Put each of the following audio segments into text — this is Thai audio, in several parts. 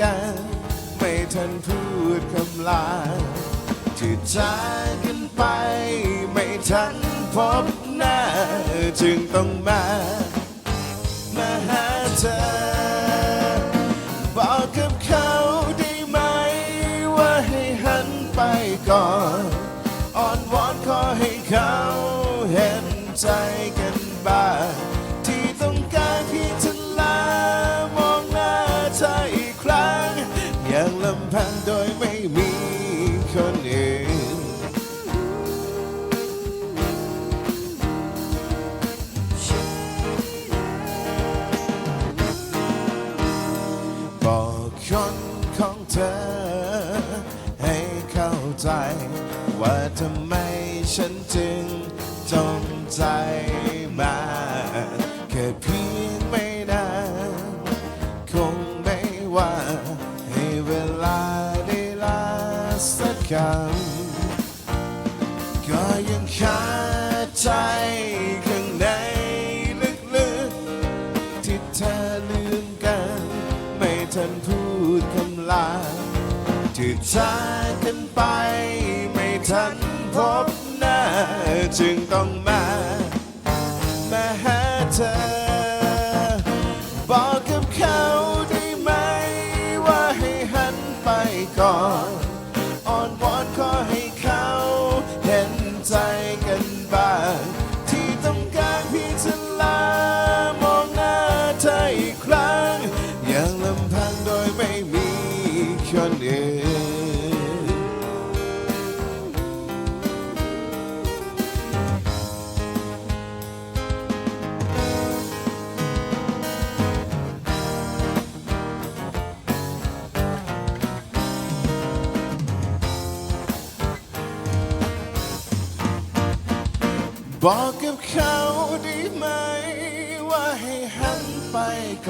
กัน ไม่ทันพูดคำลาที่จากกันไป ไม่ทันพบหน้า จึงต้องมา มาหาเธอ บอกกับเขาได้ไหม ว่าให้หันไปก่อน อ่อนวอนขอให้เขาเห็นใจ ว่าทำไมฉันจึงจงใจมาแค่เพียง ทันพบหน้าจึงต้องมา มาหาเธอ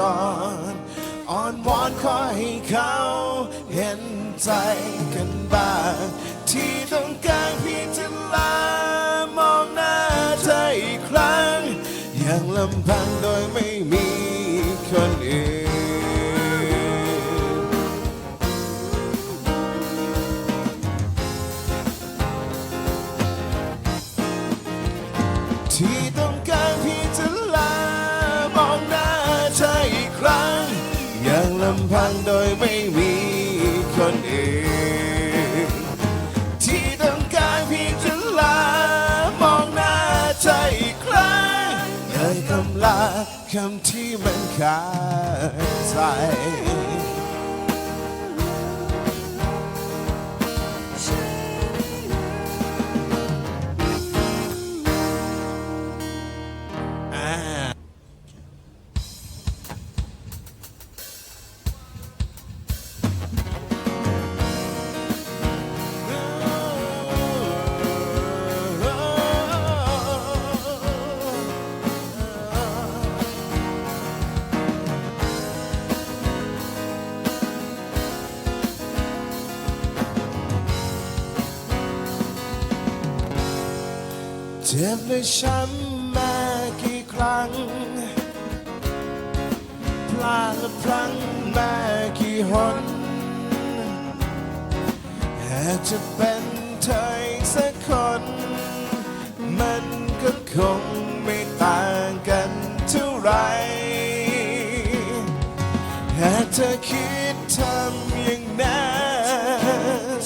ก่อนอ่อนวอนขอให้เขาเห็นใจกันบ้างที่ต้องการเพียงจะลามองหน้าเธออีกครั้ง อย่างลำพังโดยไม่มีคนอื่น จ็บและช้ำมากี่ครั้ง พลาดและพลั้งมากี่หนหากจะเป็นเธออีกสักคน มันก็คงไม่ต่างกันเท่าไรหากเธอคิดทำอย่างนั้น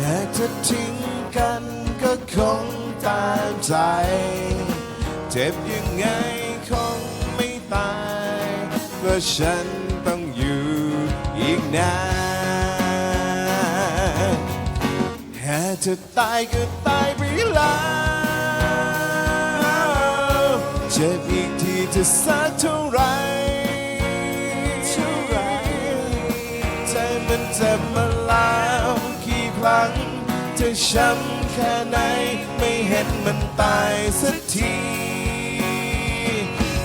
หากเธอทิ้งกันก็คง ตามใจ เจ็บยังไงคงไม่ตายก็ฉันต้องอยู่อีกนานแค่จะตายก็ตายไปแล้วเจ็บอีกทีจะสักเท่าไรเท่าไรใจมันเจ็บมา จะช้ำแค่ไหน ไม่เห็นมันตายสักที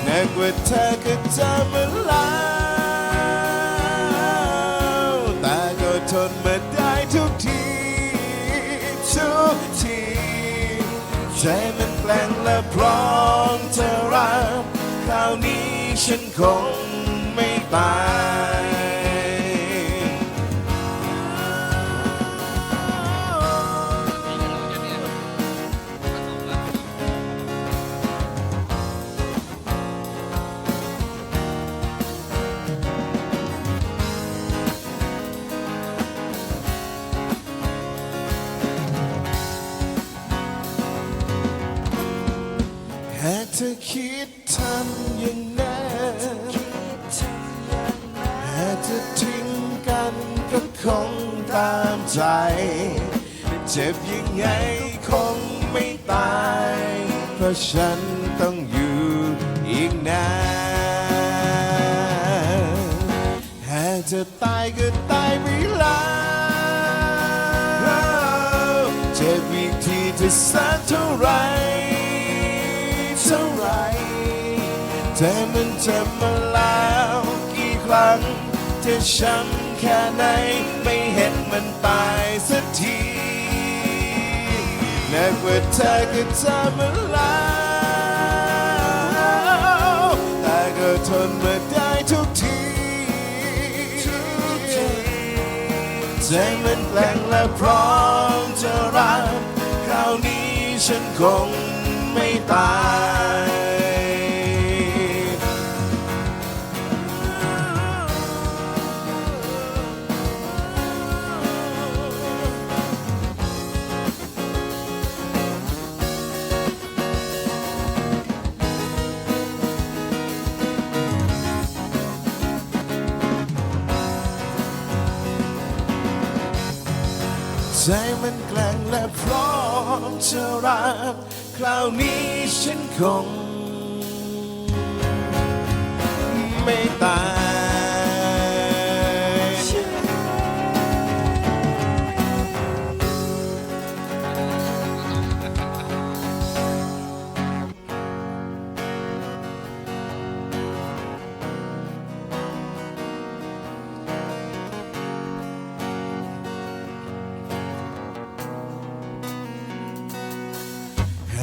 แน่กว่าเธอก็จะมาแล้วแต่ก็ทนมาได้ทุกที ทุกที ใจมันแกล้งและพร้อมจะรับคราวนี้ฉันคงไม่ตาย ฉันต้องอยู่อีกนานหากจะตายก็ตายไปแล้วเจ็บอีกทีจะสักเท่าไรเท่าไรแต่มันจะมาแล้วกี่ครั้งจะช้ำแค่ไหนไม่เห็นมันตายสักทีแม้ว่าเธอก็จะมาแล้ ทนมาได้ทุกทีใจมันแปลงและพร้อมจะรักคราวนี้ฉันคงไม่ตาย ใจมันแกล้งและพร้อมจะรักคราวนี้ฉันคง ไม่ตาย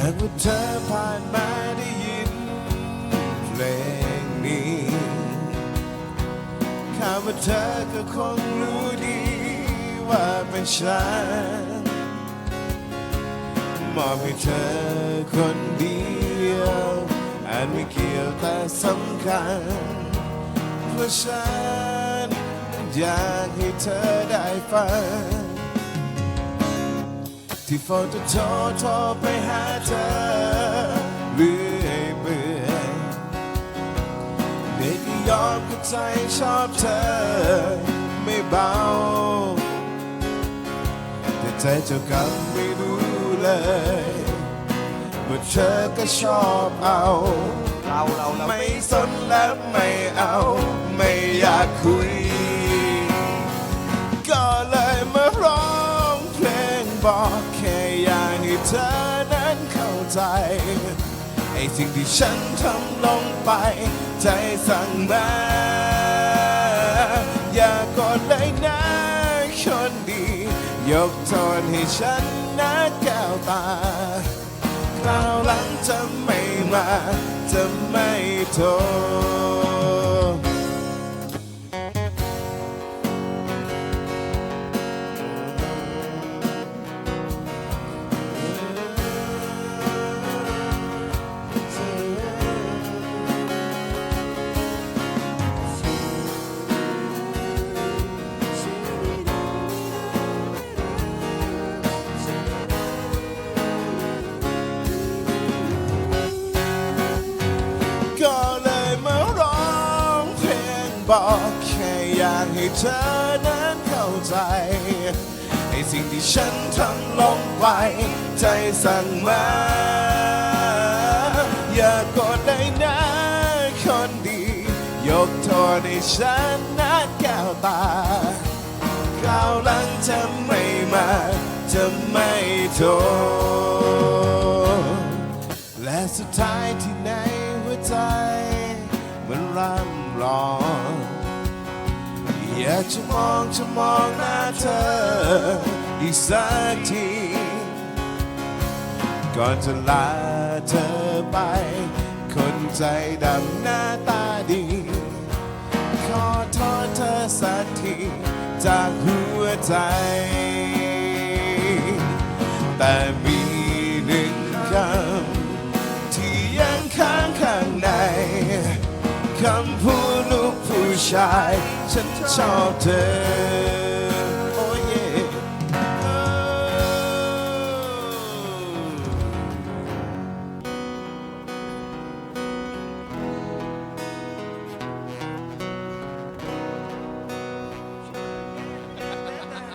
ากว่าเธอผ่านมาได้ยินเพลงนี้ข้าว่าเธอก็คงรู้ดีว่าเป็นฉันมอบให้เธอคนเดียวอาจไม่เกี่ยวแต่สำคัญเพราะฉันอยากให้เธอได้ฟัง ที่โฟจะโทรโทรไปหาเธอเรื่อยเปื่อยเด็กก็ยอมก็ใจชอบเธอไม่เบา แต่ใจเจ้ากรรมไม่รู้เลยว่าเธอก็ชอบเอาเราเราเราไม่สนและไม่เอา ไม่อยากคุย ใจไอ้สิ่งที่ฉันทำลงไป ใจสั่งมา อย่ากดเลยนะคนดี ยกโทษให้ฉันนะแก้วตาคราวหลังจะไม่มา จะไม่โทษ บอกแค่อยากให้เธอนั้นเข้าใจไอ้สิ่งที่ฉันทำลงไป ใจสั่งมา อย่ากดเลยนะคนดี ยกโทษให้ฉันนะแก้วตาคราวหลังจะไม่มา จะไม่โทษและสุดท้ายที่ในหัวใจมันร่ำร้อง อยากจะมองจะมองหน้าเธออีกสักที ก่อนจะลาเธอไป คนใจดำหน้าตาดี ขอโทษเธอสักที จากหัวใจ แต่มีหนึ่งคำที่ยังค้างข้างใน shine chân cho thêm. Oh yeah. Oh.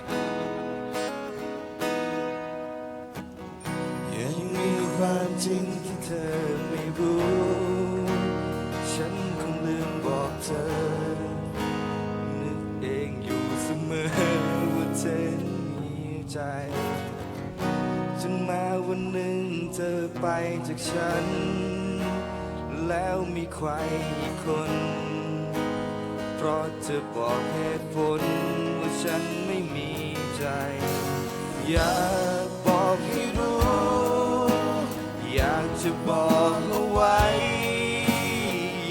Yeah, you need finding the time we ใจ จนมาวันหนึ่งเธอไปจากฉัน แล้วมีใครอีกคน เพราะเธอบอกเหตุผลว่าฉันไม่มีใจ อยากบอกให้รู้ อยากจะบอกเอาไว้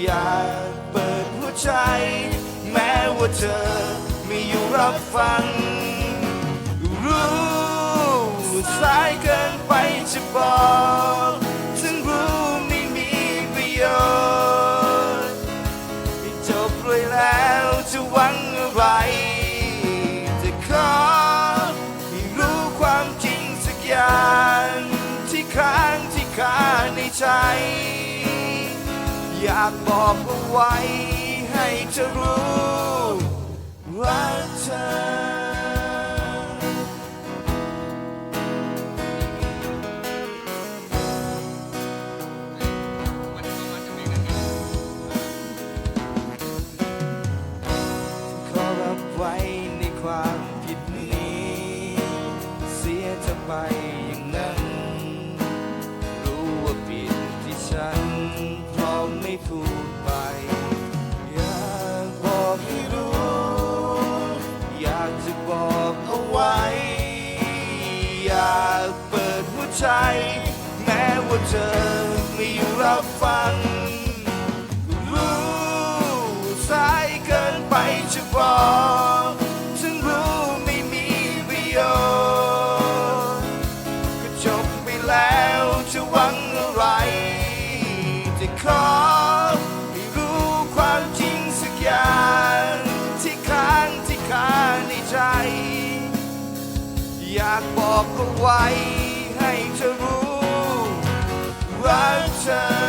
อยากเปิดหัวใจ แม้ว่าเธอไม่อยู่รับฟัง สายเกินไปจะบอกถึงรู้ไม่มีประโยชน์จบเลยแล้วจะหวังอะไรจะขอให้รู้ความจริงสักอย่างที่ค้างที่คาในใจ อยากบอกเอาไว้ให้เธอรู้ว่าเธอ บอกเอาไว้ อยากเปิดหัวใจ แม้ว่าเธอไม่อยู่รับฟัง เอาไว้ให้เธอรู้รักเธอ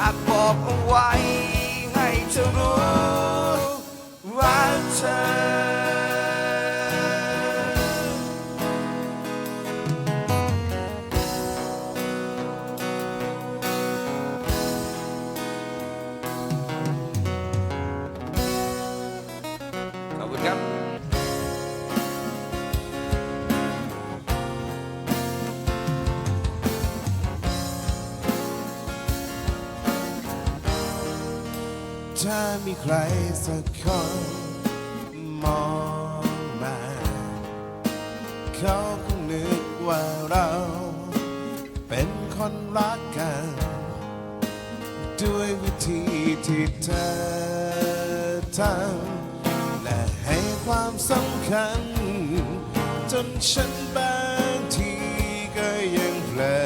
อยากบอกเอาไว้ให้เธอรู้ว่าเธอ มีใครสักคนมองมา เขาคงนึกว่าเรา เป็นคนรักกัน ด้วยวิธีที่เธอทำและให้ความสำคัญ จนฉันบางทีก็ยังเผลอ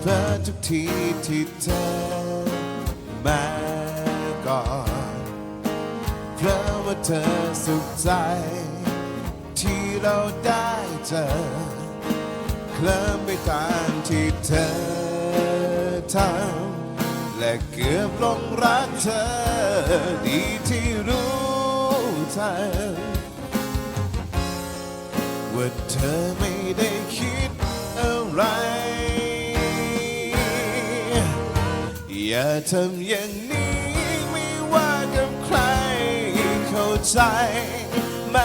เพราะทุกทีที่เธอมา เพราะว่าเธอสุขใจ ที่เราได้เจอเคลิ้มไปตามที่เธอทำและเกือบหลงรักเธอ ดีที่รู้ทันว่าเธอไม่ได้คิดอะไรอย่าทำอย่างนี้ ใจไหม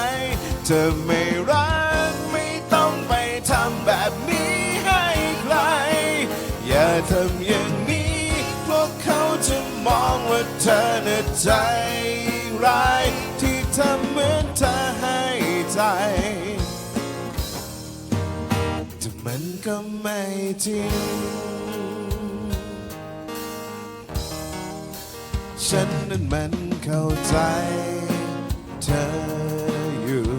เธอไม่รักไม่ต้องไปทำแบบนี้ให้ใคร อย่าทำอย่างนี้ พวกเขาจะมองว่าเธอน่ะใจร้าย ที่ทำเหมือนเธอให้ใจ แต่มันก็ไม่จริงฉันนั้นมันเข้าใจ เธออยู่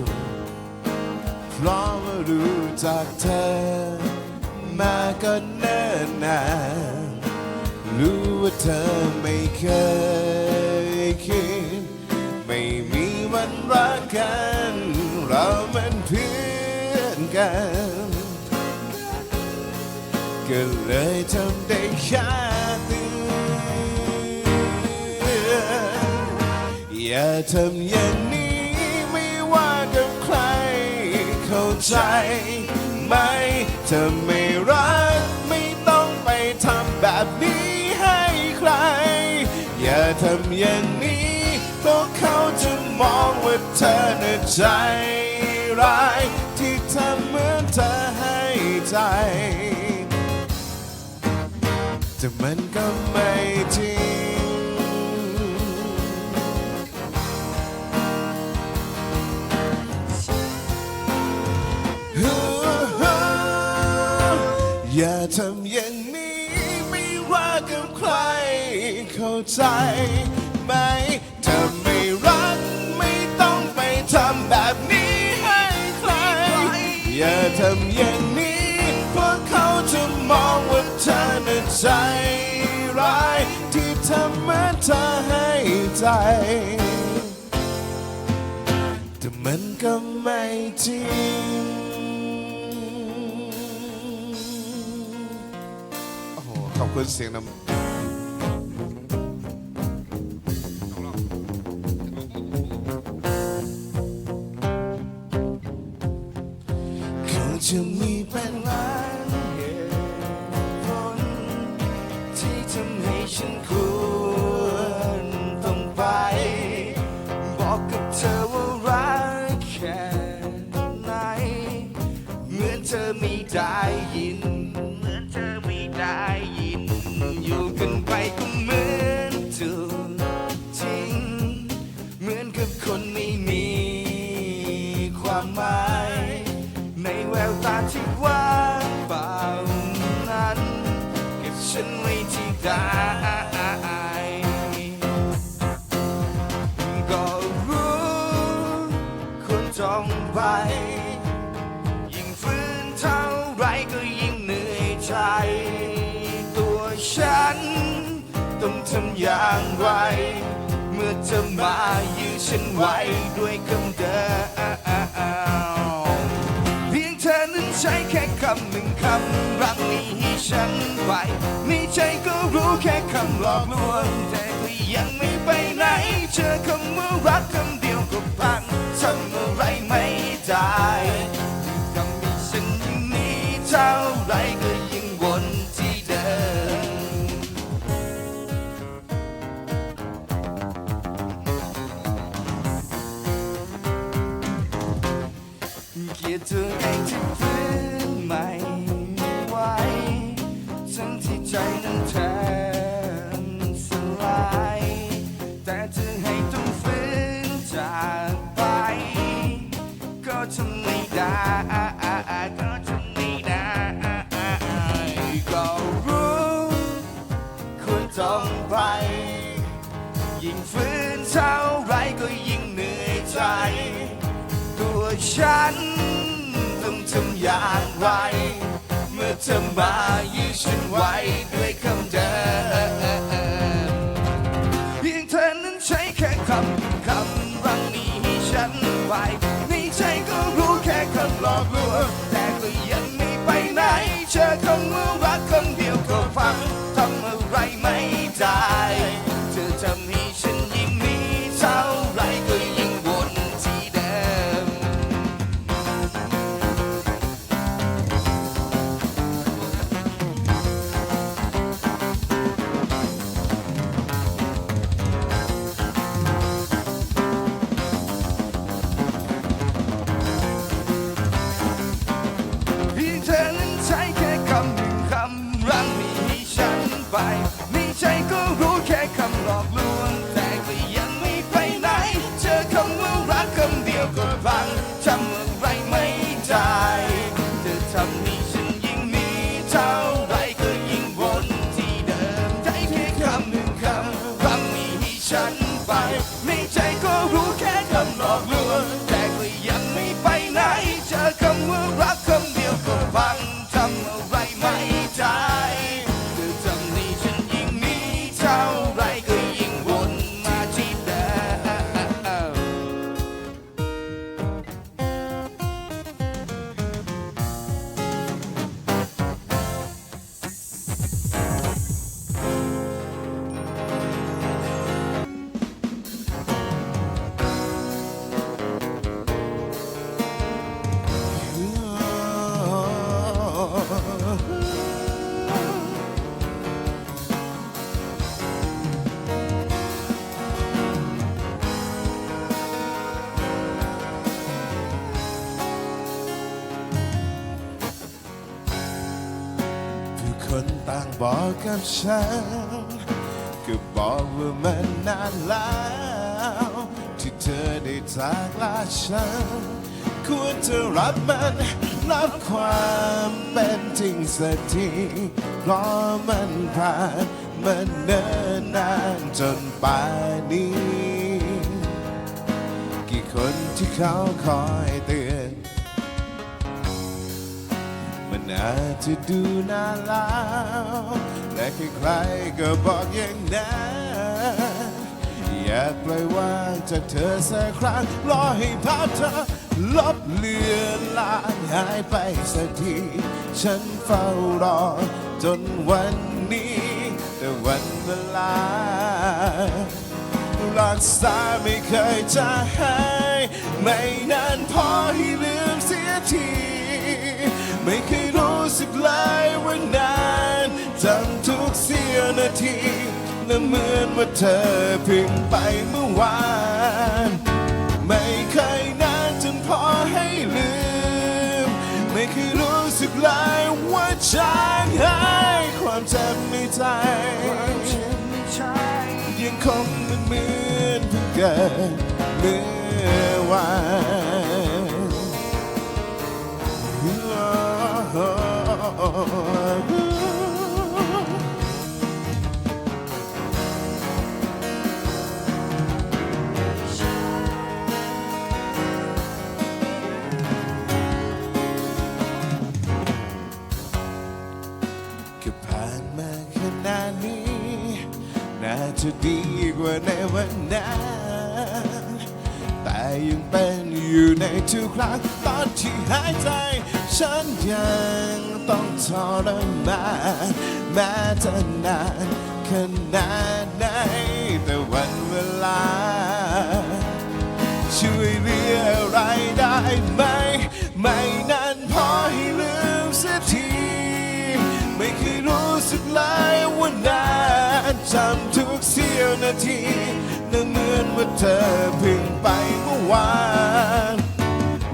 เพราะว่ารู้จักเธอ มาก็เนิ่นนานรู้ว่าเธอไม่เคยคิด ไม่มีวันรักกัน เรามันเพื่อนกันก็เลยทำได้แค่เตือนอย่าทำอย่างนี้ ใจไหม เธอไม่รักไม่ต้องไปทำแบบนี้ให้ใคร อย่าทำอย่างนี้เพราะเขาจะมองว่าเธอน่ะใจร้ายที่ทำเหมือนเธอให้ใจ แต่มันก็ไม่จริง เข้าใจไหมถ้าไม่รักไม่ต้องไปทำแบบนี้ให้ใคร อย่าทำอย่างนี้เพราะเขาจะมองว่าเธอน่ะใจร้าย ที่ทำเหมือนเธอให้ใจ แต่มันก็ไม่จริงโอ้โหขอบคุณเสียงนำ จะมีเป็นล้านเหตุผลที่ทำให้ฉันควรต้องไป บอกกับเธอว่ารักแค่ ฉันไว้ที่ได้ก็รู้ควรจ้องไป ยิ่งฝืนเท่าไรก็ยิ่งเหนื่อยใจ ตัวฉัน ต้องทำอย่างไร เมื่อเธอมายื้อฉันไว้ด้วยคำเดิม อนั้นใช้แค่คำหนึ่งคำรักนี้ให้ฉันไปในใจก็รู้แค่คำหลอกลวงแต่ก็ยังไม่ไปไหน เจอคำว่ารักคำเดียวก็พังทำอะไร ยดตัวเองที่ฟื้นไม่ไหวทั้งที่ใจนั้นแทบสลาย แต่เธอให้ต้องฟื้นจากไป ก็ทำไม่ได้ก็ทำไม่ได้ก็รู้ควรต้องไป ยิ่งฝืนเท่าไรก็ยิ่งเหนื่อยใจ ตัวฉัน อย่างไร เมื่อเธอมายื้อฉันไว้ด้วยคำเดิมเพียงเธอนั้นใช้แค่คำคำรังนี้ให้ฉันไว้ในใจก็รู้แค่คำหลอกลวงแต่ก็ยังไม่ไปไหนเจอคำว่ารักคำเดียวก็ฟังทำางบอกกับฉัน ก็บอกว่ามันนานแล้ว ที่เธอได้จากลาฉัน ควรจะรับมันรับความเป็นจริงสักทีเพราะมันผ่านมันเนิ่นนานจนป่านนี้ กี่คนที่เขาคอยเตือน นอาจะดูน่าลาวและใครๆก็บอกอย่างนั้นอยากปล่อยวางจากเธอสักครั้งรอให้ภาพเธอลบเลือนลางหายไปสักที ฉันเฝ้ารอจนวันนี้ แต่วันเวลา รักษาไม่เคยจะหายไม่นานพอให้ลืมเสียที ไม่เคยรู้สึกเลยว่านานจำทุกเสี้ยวนาทีและเหมือนว่าเธอเพิ่งไปเมื่อวาน ไม่เคยนานจนพอให้ลืม ไม่เคยรู้สึกเลยว่าจางหายความเจ็บในใจยังคงเหมือนเพิ่งเกิด จะดีกว่าในวันนั้นแต่ยังเป็นอยู่ในทุกครั้งตอนที่หายใจ ฉันยังต้องทรมานแม้จะนานขนาดไหนแต่วันเวลา ช่วยเหลืออะไรได้ไหม ไม่นานพอให้ลืมเสียทีไม่เคย รู้สึกเลยว่านานจำทุกเสี้ยวนาทีนั่นเหมือนว่าเธอเพิ่งไปเมื่อวาน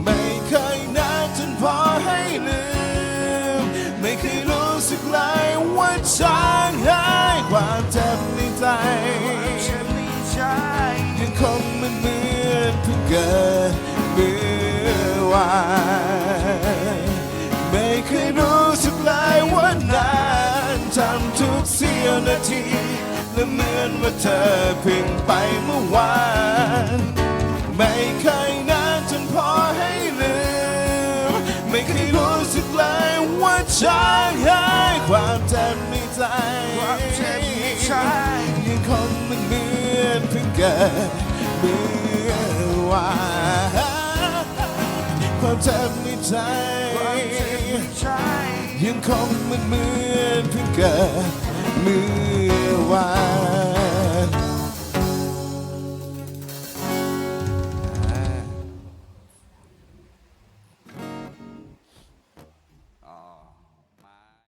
ไม่เคยนานจนพอให้ลืม ไม่เคยรู้สึกเลยว่าจางหายความเจ็บในใจยังคงมันเหมือนเพิ่งเกิดเมื่อวาน เหมือนว่าเธอเพิ่งไปเมื่อวาน ไม่เคยนานจนพอให้ลืม ไม่เคยรู้สึกเลยว่าจางหายความเจ็บในใจความเจ็บในใจยังคงมันเหมือนเพิ่งเกิดเมื่อวานความเจ็บในใจยังคงมันเหมือนเพิ่งเกิด เมื่อวาน